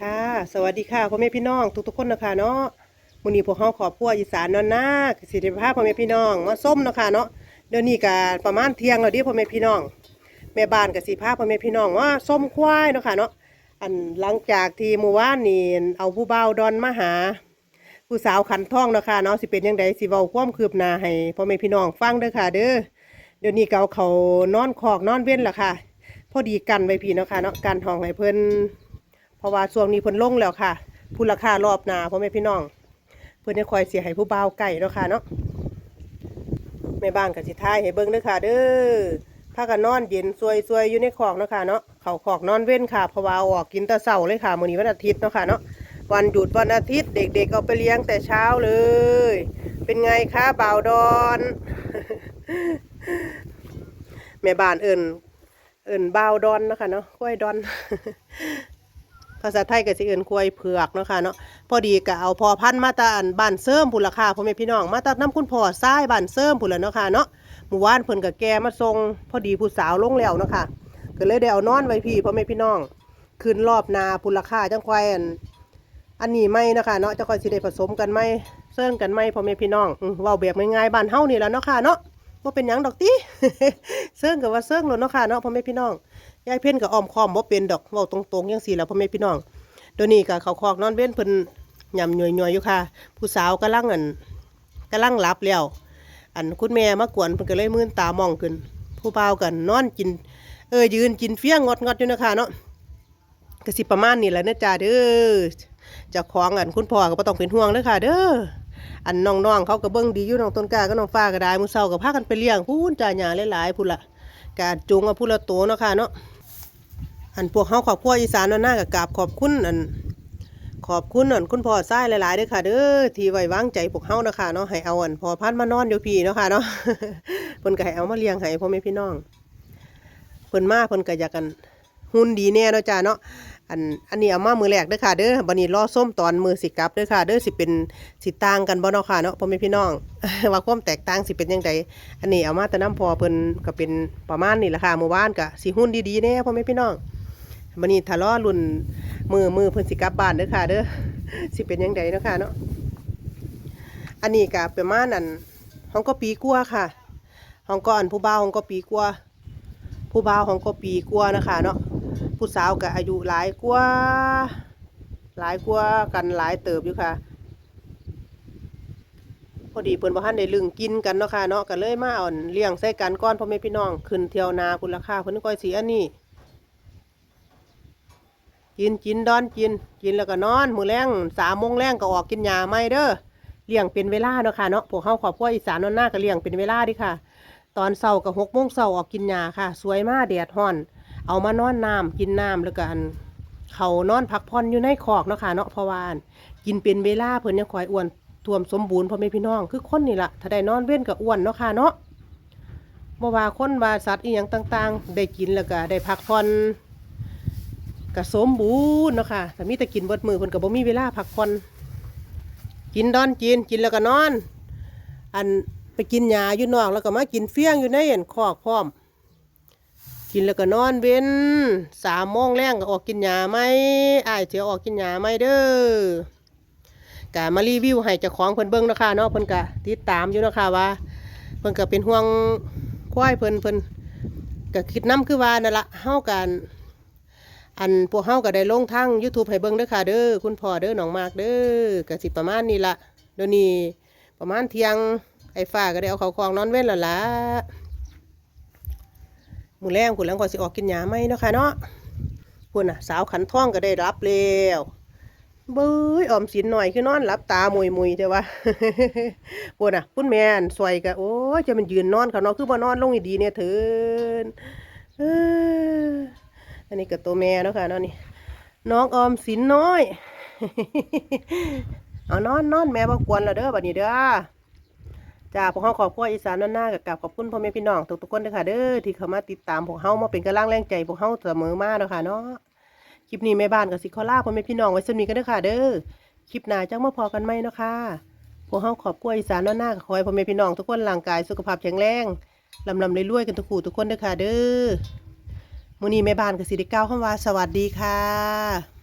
ค่ะ สวัสดีค่ะพ่อแม่พี่น้องทุกๆคนนะคะเนาะมื้อนี้พวกเฮาขอบครัวอีสานเนาะนะสิได้พาพพ่อแม่พี่น้องมาส้มเนาะค่ะเนาะเดี๋ยวนี้ก็ประมาณเที่ยงแล้วเดิพ่อแม่พี่น้อง แม่บ้านก็สิพาพ่อแม่พี่น้องว่าส้มควายเนาะค่ะเนาะอันหลังจากที่เมื่อวานนี่เอาผู้เบาดอนมาหา ผู้สาวขันท่องเนาะค่ะเนาะสิเป็นยังไงสิเว้าความคืบหน้าให้พ่อแม่พี่น้องฟังเด้อค่ะเด้อเดี๋ยวนี้เอาเขานอนคอกนอนเว้นล่ะค่ะ พอดีกันไว้พี่เนาะค่ะเนาะกันห้องให้เพิ่น เพราะว่าช่วงนี้เพิ่นลงแล้วค่ะผู้ราคารอบนาพ่อแม่พี่น้อง เพิ่นจะคอยเสียให้ผู้บ่าวไก่เนาะค่ะเนาะแม่บ้านก็สิทายให้เบิ่งเด้อค่ะ เด้อพากันนอนเย็นซวยๆอยู่ในคอกเนาะค่ะเนาะเขาคอกนอนเว้นค่ะเพราะว่าออกกินต่เช้าเลยค่ะมื้อนี้วันอาทิตย์เนาะค่ะเนาะวันหยุดวันอาทิตย์เด็กๆเอาไปเลี้ยงแต่เช้าเลย เป็นไงคะบ่าวดอนแม่บ้านเอิ่นเอิ่นบ่าวดอนเนาะค่ะเนาะกล้วยดอนาษาไทยก็สิเอื่นควายเผือกเนาะค่ะเนาะพอดีก็เอาพอพันมาตาอันบ้านเสริมพุ่นละค่ะพ่อแม่พี่น้องมาตาน้ำคุณพ่อซ้ายบ้านเสริมพุ่นละเนาะค่ะเนาะหมู่บ้านเพิ่นกับแกมาส่งพอดีผู้สาวลงแล้วเนาะค่ะก็เลยได้เอานอนไว้พี่พ่อแม่พี่น้องขึ้นรอบนาพุ่นละค่ะจังควายอันอันนี้ไม่นะคะเนาะจะค่อยสิได้ผสมกันไหมเซิ่งกันไหมพ่อแม่พี่น้องว้าแบบง่ายๆบ้านเฮานี่แล้วเนาะค่ะเนาะ ว่าเป็นหยังดอกติ เซิ่งกับว่าเซิ่งโลดเนาะค่ะเนาะพ่อแม่พี่น้องยายเพ่นกับอ้อมค้อมบ่เป็นดอกเว้าตรงๆจังซี่แล้วพ่อแม่พี่น้องเดี๋ยวนี้ก็เขาคอกนอนเว้นเพิ่นยำหน่วยๆอยู่ค่ะ ผู้สาวกำลังอันกำลังหลับแล้ว อันคุณแม่มากวนเพิ่นก็เลยมื่นตามองขึ้น ผู้บ่าวกันนอนกิน เออยืนกินเฟี้ยงงดๆอยู่นะคะเนาะก็สิประมาณนี้แหละเด้อจ้าเด้อเจ้าของอันคุณพ่อก็บ่ต้องเป็นห่วงเด้อค่ะ เด้อ อันน้องๆเขาก็เบิ่งดีอยู่น้องต้นกล้าก็น้องฟ้าก็ได้มื้อเช้าก็พากันไปเลี้ยงพูนจ่าหญ้าหลายๆพุ่นล่ะกาจุงเอาผู้ละโตเนาะค่ะเนาะอันพวกเฮาครอบครัวอีสานเนาะน่ากับกราบขอบคุณอันขอบคุณอันคุณพ่อซ้ายหลายๆด้อค่ะเด้อที่ไว้วางใจพวกเฮาเนาะค่ะเนาะให้เอาอันพอพันมานอนอยู่พี่เนาะค่ะเนาะเพิ่นก็ให้เอามาเลี้ยงให้พ่อแม่พี่น้องเพิ่นมาเพิ่นก็อยากกันหุ่นดีแน่เนาะจ้าเนาะ อันอันนี้เอามามือแรกเด้อค่ะเด้อบัดนี้รอส้มตอนมือสิกลับเด้อค่ะเด้อสิเป็นสิต่างกันบ่เนาะค่ะเนาะพ่อแม่พี่น้อง ว่าความแตกต่างสิเป็นจังไดอันนี้เอามาแต่น้ำพอเพิ่นก็เป็นประมาณนี้แหละค่ะหมู่บ้านก็สิหุ่นดีๆแน่พ่อแม่พี่น้องวันนี้ทะเลาะรุ่นมือมือเพิ่นสิกลับบ้านเด้อค่ะเด้อสิเป็นยังไงเนาะค่ะเนาะอันนี้ก็ประมาณนั้นห้องก็ปีกว่าค่ะห้องก็อันผู้บ่าวห้องก็ปีกว่าผู้บ่าวห้องก็ปีกว่านะคะเนาะ ผู้สาวก็อายุหลายกว่า หลายกว่ากันหลายเติบอยู่ค่ะ พอดีเพิ่นบ่ทันได้ลึงกินกันเนาะค่ะเนาะก็เลยมาอ่อนเลี้ยงใส่กันก่อนพ่อแม่พี่น้องขึ้นเที่ยวนาพุ่นราคาเพิ่นก็สิอันนี้กินกินดอนกินกินแล้วก็นอนมื้อแรงสามโมงแรงก็ออกกินยาไม่เด้อเลี้ยงเป็นเวลาเนาะค่ะเนาะพวกเฮาครอบครัวอีสานนอนหน้าก็เลี้ยงเป็นเวลาดิค่ะ ตอนเช้าก็หกโมงเช้าออกกินยาค่ะ สวยมากแดดฮ้อน เอามานอนน้ำกินน้ำแล้วก็อันเขานอนพักผ่อนอยู่ในคอกเนาะค่ะเนาะเพราะว่านกินเป็นเวลาเพิ่นยังคอยอ้วนท่วมสมบูรณ์พ่อแม่พี่น้อง คือคนนี่ละถ้าได้นอนเว้นก็อ้วนเนาะค่ะเนาะบ่ว่าคนว่าสัตว์อีหยังต่างๆ ได้กินแล้วก็ได้พักผ่อนก็สมบูรณ์เนาะค่ะแต่มีแต่กินเบิดมือเพิ่นก็บ่มีเวลาพักผ่อนกินดอนกินกินแล้วก็นอน อันไปกินหญ้าอยู่นอกแล้วก็มากินเฟี้ยงอยู่ในอันคอกพร้อม กินแล้วก็นอนเว้นสามโมงแรงก็ออกกินหญ้าไหมอ้ายเสียออกกินหญ้าไหมเด้อกะมารีวิวให้เจ้าของเพิ่นเบิ่งนะค่ะเนาะเพิ่นก็ติดตามอยู่นะค่ะว่า เพิ่นก็เป็นห่วงควายเพิ่นเพิ่นก็คิดนํคือว่านั่นละเฮากันอันพวกเฮาก็ได้ลงทั้ง YouTube ให้เบิ่งเด้อค่ะเด้อคุณพ่อเด้อน้องมากเด้อก็สิประมาณนี้ละเดี๋ยวนี้ประมาณเที่ยงไอ้ฟ้าก็ได้เอาเขาคลองนอนเว้นแล้วล่ะ มือแรงพุ่นหลังก็สิออกกินหญ้าไหมเนาะค่ะเนาะพุ่นน่ะ สาวขันทองก็ได้รับแล้วเบ้ยออมสินหน่อยคือนอนหลับตามุยมุยๆแต่ว่าพุ่นน่ะคุณแม่นสวยก็โอ้ยจะมันยืนนอนเขาเนาะคือบ่นอนลงดีเนี่ยเถินอันนี้ก็ตัวแม่เนาะค่ะเนาะนี่น้องออมสินน้อย เอานอนนอนแม่บกวนแล้วเด้อบัดนี้เด้อ จ้าพวกเฮาขอบครัวอีสานนั่นหน้ากับกับขอบคุณพ่อแม่พี่น้องทุกๆคนเด้อค่ะ เด้อที่เข้ามาติดตามพวกเฮามาเป็นกำลังแรงใจพวกเฮาเสมอมาเนาะค่ะเนาะคลิปนี้แม่บ้านกับสิขอลาพ่อแม่พี่น้องไว้สำนีกันเด้อค่ะ เด้อคลิปหน้าจังมาพอกันไหมเนาะค่ะพวกเฮาขอบครัวอีสานนั่นหน้ากับขอให้พ่อแม่พี่น้องทุกคนร่างกายสุขภาพแข็งแรงลำลำรวยๆกันทุกคู่ทุกคนเด้อค่ะ เด้อมื้อนี้แม่บ้านก็สิได้กล่าวคำว่าสวัสดีค่ะ